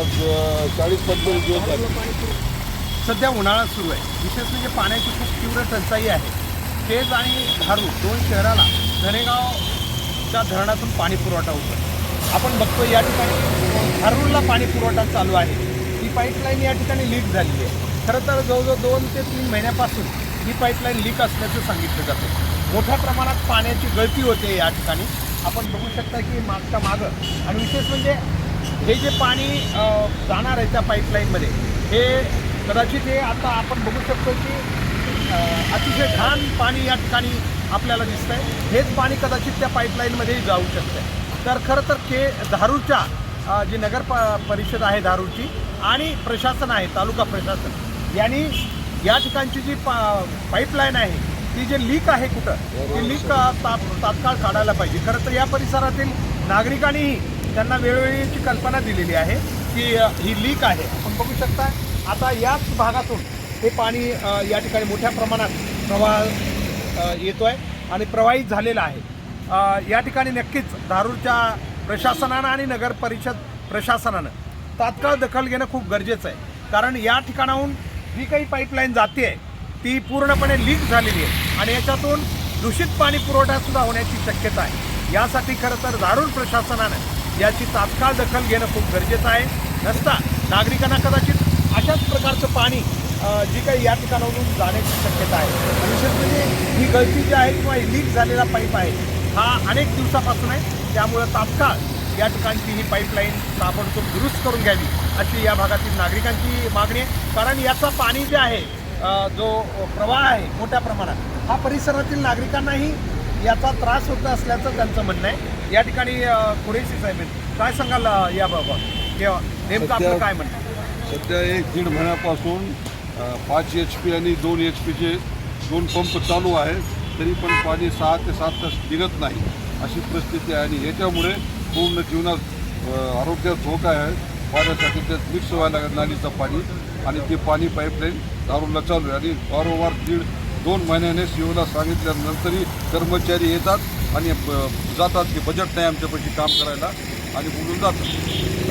आज चाळीस पंचेचाळीस दिवस झाले. सध्या उन्हाळा सुरू आहे. विशेष म्हणजे पाण्याची खूप तीव्र टंचाई आहे. केज आणि धारू दोन शहराला धनेगावच्या धरणातून पाणी पुरवठा होतो आपण बघतो या ठिकाणी धारूरला पाणी पुरवठा चालू आहे. ही पाईपलाईन या ठिकाणी लीक झालेली आहे. खरं तर जवळजवळ दोन ते तीन महिन्यापासून ही पाईपलाईन लीक असल्याचं सांगितलं जातं. मोठ्या प्रमाणात पाण्याची गळती होते या ठिकाणी. आपण बघू शकता की मागच्या मागं आणि विशेष म्हणजे हे जे पाणी जाणार आहे त्या पाईपलाईनमध्ये हे कदाचित हे आता आपण बघू शकतो की अतिशय घाण पाणी या ठिकाणी आपल्याला दिसतंय. हेच पाणी कदाचित त्या पाईपलाईनमध्येही जाऊ शकतं तर खरं तर के धारूच्या जी नगर प परिषद आहे धारूची आणि प्रशासन आहे तालुका प्रशासन यांनी या ठिकाणची जी पा पाईपलाईन आहे ती जे लीक आहे कुठं ती लीक अ, तात्काळ काढायला पाहिजे. खरं तर या परिसरातील नागरिकांनीही त्यांना वेळोवेळीची कल्पना दिलेली आहे की ही लीक आहे. आपण बघू शकता आता याच भागातून हे पाणी या ठिकाणी मोठ्या प्रमाणात प्रवाह येतो आहे आणि प्रवाहित झालेला आहे. या ठिकाणी नक्कीच धारूरच्या प्रशासनानं आणि नगर परिषद प्रशासनानं तात्काळ दखल घेणं खूप गरजेचं आहे. कारण या ठिकाणाहून जी काही पाईपलाईन जाते आहे ती पूर्णपणे लीक झालेली आहे आणि याच्यातून दूषित पाणी पुरवठा होण्याची शक्यता आहे. यासाठी खरं तर धारूर प्रशासनानं याची तात्काळ दखल घेणं खूप गरजेचं आहे. नसता नागरिकांना कदाचित अशाच प्रकारचं पाणी जी काही या ठिकाणावरून जाण्याची शक्यता आहे. विशेष म्हणजे ही गळती जी आहे किंवा लीक झालेला पाईप आहे हा अनेक दिवसापासून आहे. त्यामुळं तात्काळ या ठिकाणची ही पाईपलाईन ताबडतोब दुरुस्त करून घ्यावी अशी या भागातील नागरिकांची मागणी आहे. कारण याचा पाणी जे आहे जो प्रवाह आहे मोठ्या प्रमाणात हा परिसरातील नागरिकांनाही याचा त्रास होत असल्याचं त्यांचं म्हणणं आहे. या ठिकाणी कुरेशी साहेब आहेत. काय सांगाल याबाबत किंवा नेमकं आपलं काय म्हणणं आहे? सध्या एक दीड महिन्यापासून अ, पाच एच पी आणि दोन एच पीचे दोन पंप चालू आहे. तरी पण पाणी सहा ते सात तास निघत नाही अशी परिस्थिती आहे. आणि याच्यामुळे पूर्ण जीवनात अ, आरोग्यात धोका आहे. पाण्यासाठी त्यात मिक्स व्हायला लागलं नालीचं पाणी. आणि ते पाणी पाईपलाईन दारूला चालू आहे. आणि वारंवार दीड दोन महिन्याने सीओला सांगितल्यानंतरही कर्मचारी येतात. आणि ब- जातात की बजेट नाही आमच्यापाशी काम करायला आणि बोलून जातात.